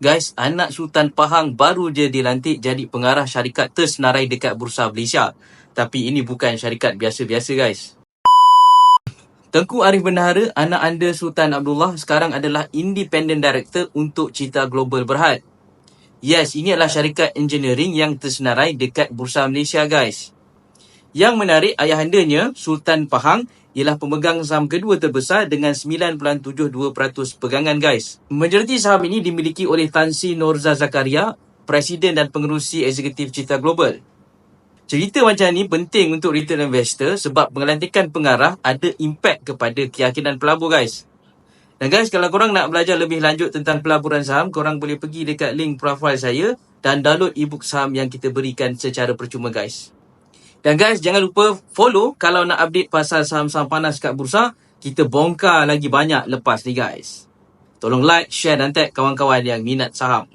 Guys, anak Sultan Pahang baru je dilantik jadi pengarah syarikat tersenarai dekat Bursa Malaysia. Tapi ini bukan syarikat biasa-biasa guys. Tengku Arif Bendahara, anak anda Sultan Abdullah sekarang adalah Independent Director untuk Cita Global Berhad. Yes, ini adalah syarikat engineering yang tersenarai dekat Bursa Malaysia guys. Yang menarik ayahandanya, Sultan Pahang, ialah pemegang saham kedua terbesar dengan 9.72% pegangan guys. Majoriti saham ini dimiliki oleh Tan Sri Norza Zakaria, Presiden dan Pengerusi Eksekutif Cita Global. Cerita macam ni penting untuk retail investor sebab pengelantikan pengarah ada impact kepada keyakinan pelabur guys. Dan guys, kalau korang nak belajar lebih lanjut tentang pelaburan saham, korang boleh pergi dekat link profile saya dan download ebook saham yang kita berikan secara percuma guys. Dan guys, jangan lupa follow kalau nak update pasal saham-saham panas kat bursa. Kita bongkar lagi banyak lepas ni guys. Tolong like, share dan tag kawan-kawan yang minat saham.